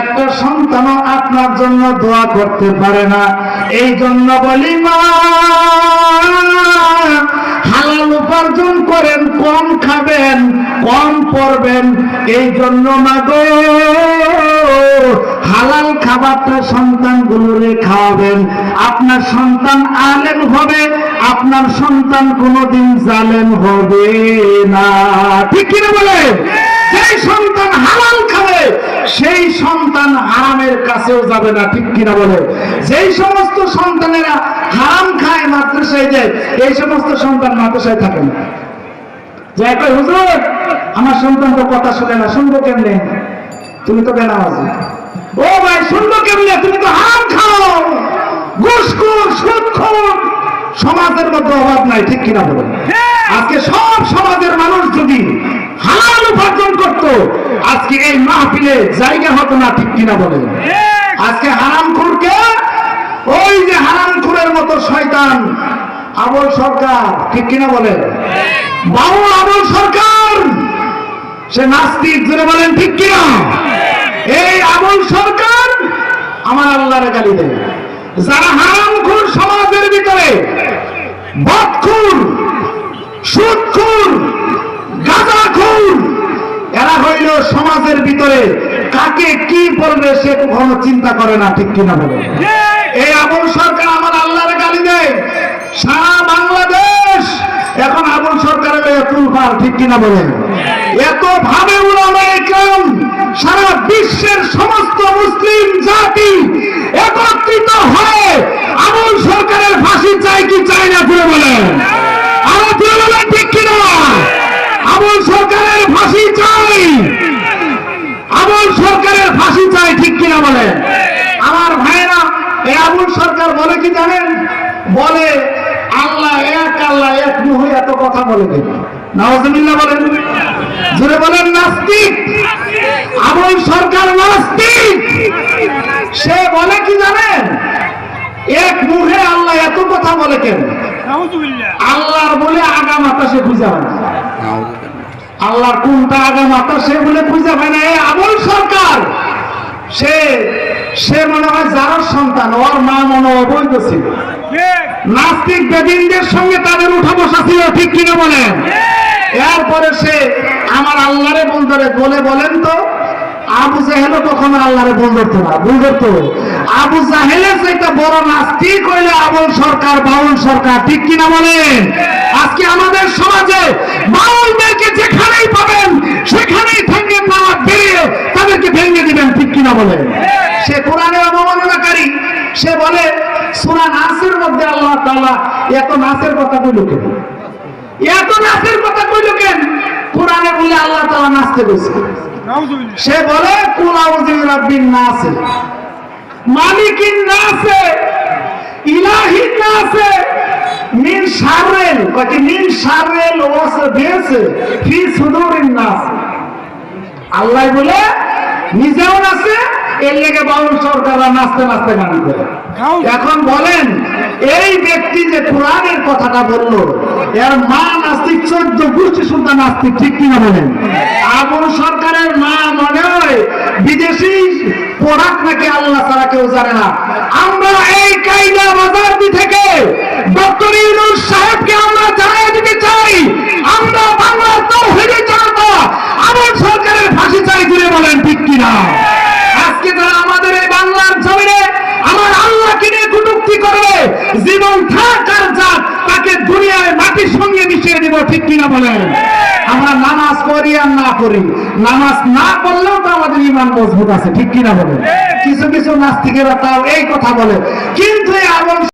একটা সন্তানও আপনার জন্য দোয়া করতে পারে না। এই জন্য বলি মা, হালাল উপার্জন করেন, কম খাবেন, কম পড়বেন। এই জন্য না গো, হালাল খাবারটা সন্তানগুলোরে খাওয়াবেন। আপনার সন্তান আলেম হবে, আপনার সন্তান কোনোদিন জালেম হবে না। ঠিক কিনা বলে? যেই সন্তান হালাল খাবে সেই সন্তান হারামের কাছেও যাবে না ঠিক কিনা বলে? যেই সমস্ত সন্তানেরা হারাম খায় মাদ্রাসায় যায় এই সমস্ত সন্তান মাদ্রাসায় থাকে না। যে কই হুজুর আমার সন্তান তো কথা শুনে না শুনব কেমনে? তুমি তো বেনামাজি। ও ভাই শুনব কেমনে? তুমি তো হারাম খাও। ঘুষখোর সুদখোর সমাজের মধ্যে অভাব নাই ঠিক কিনা বলে? আজকে সব সমাজের মানুষ যদি হালাল উপার্জন করত এই মাহফিলে জায়গা হতো না ঠিক কিনা বলে। আজকে হারাম খুরকে ওই যে হারাম খুরের মতো শয়তান আবল সরকার ঠিক কিনা বলে? বাবু আবল সরকার সে নাস্তিক জুড়ে বলেন ঠিক কিনা? এই আবল সরকার আমার আল্লাহরে গালি দেয়। যারা হারাম খুর সমাজের ভিতরে বদখুর সুদখুর গাঁজাখুর এরা হইল সমাজের ভিতরে কাকে কি বলবে সে কখনো চিন্তা করে না, ঠিক কিনা বলে? এই আবুল সরকার আমার আল্লাহরে গালি দেয়। সারা বাংলাদেশ এখন আবুল সরকারের তুলফার ঠিক কিনা বলেন এত ভাবে সারা বিশ্বের সমস্ত মুসলিম জাতি একত্রিত হয়ে আবুল সরকারের ফাঁসি চাই কি চাই না করে বলেন আরও তুলে বলেন ঠিক কিনা আবুল সরকারের ফাঁসি চাই আবুল সরকারের ফাঁসি চাই ঠিক কিনা বলেন আমার ভাইরা এই আবুল সরকার বলে কি জানেন? বলে আল্লাহ এক আল্লাহ এক মুহে এত কথা বলে দেন নওয়াজুবিল্লাহ বলেন। জুড়ে বলেন নাস্তিক। সরকার নাস্তিক। সে বলে কি জানেন? এক মুহে আল্লাহ এত কথা বলে কেন? আল্লাহর বলে আগা মাথা সে খুঁজে হয়। আল্লাহর কোনটা আগে মাথা সে বলে খুঁজে পায় না? এই আবুল সরকার। সে সে মনে হয় সন্তান, ওর মা মনে অবৈধ ছিল। নাস্তিক বেদিনদের সঙ্গে তাদের উঠা বসা ছিল, ঠিক কিনা বলেন? এরপরে সে আমার আল্লাহরে বন্ধরে বলে বলেন তো, আবু জাহেলও কখনো আল্লাহরে বল ধরতো না ভুল ধরতো আবু জাহেলের চাইতে বড় নাস্তিক হইলে আবুল সরকার, বাউল সরকার, ঠিক কিনা বলেন? আজকে আমাদের সমাজে বাউলদেরকে যেখানেই পাবেন, সেখানেই থেকে না বেরিয়ে ঠিক কিনা সে কোরআনের অবমাননাকারী। সে বলে সুরা নাসের মধ্যে আল্লাহ তাআলা এত নাসের কথা কইল কেন? এত নাচের কথা কইল কেন? কোরআনে বলে আল্লাহ তাআলা নাচতে কইছে সে বলে কুল আউযু বিরাব্বিন নাস মালিকিন নাস ইলাহিন নাস মিন শাররিল। মিন শাররিল ফি সুদুরিন নাস। আল্লাহ বলে নিজেও নাচে এর লেগে বাউল সরকাররা নাচতে নাচতে গান করে। এখন বলেন এই ব্যক্তি যে কোরআনের কথাটা বলল এর মা নাস্তিক চোদ্দ গোষ্ঠী সুলতান নাস্তিক ঠিক কিনা বলেন? আবুল সরকারের মা মনে হয় বিদেশি প্রোডাক্ট নাকি আল্লাহ ছাড়া কেউ জানে না। আমরা এই কায়দা বাজারটি থেকে ডক্টর ইউনুস সাহেবকে আমরা জানিয়ে দিতে চাই আমরা বাংলার তৌহিদি জনতা আবুল সরকারের ফাঁসি চাই জুড়ে বলেন ঠিক কিনা আজকে তারা আমাদের এই বাংলার জমিনে আমার আল্লাহকে নিয়ে কটুক্তি করবে জীবন থাক আর যাক তাকে দুনিয়ায় মাটির সঙ্গে মিশিয়ে দিব ঠিক কিনা বলেন? আমরা নামাজ করি আর না করি নামাজ না করলেও তো আমাদের ইমান মজবুত আছে ঠিক কিনা বলেন? কিছু কিছু নাস্তিকেরা তাও এই কথা বলে। কিন্তু এই আমল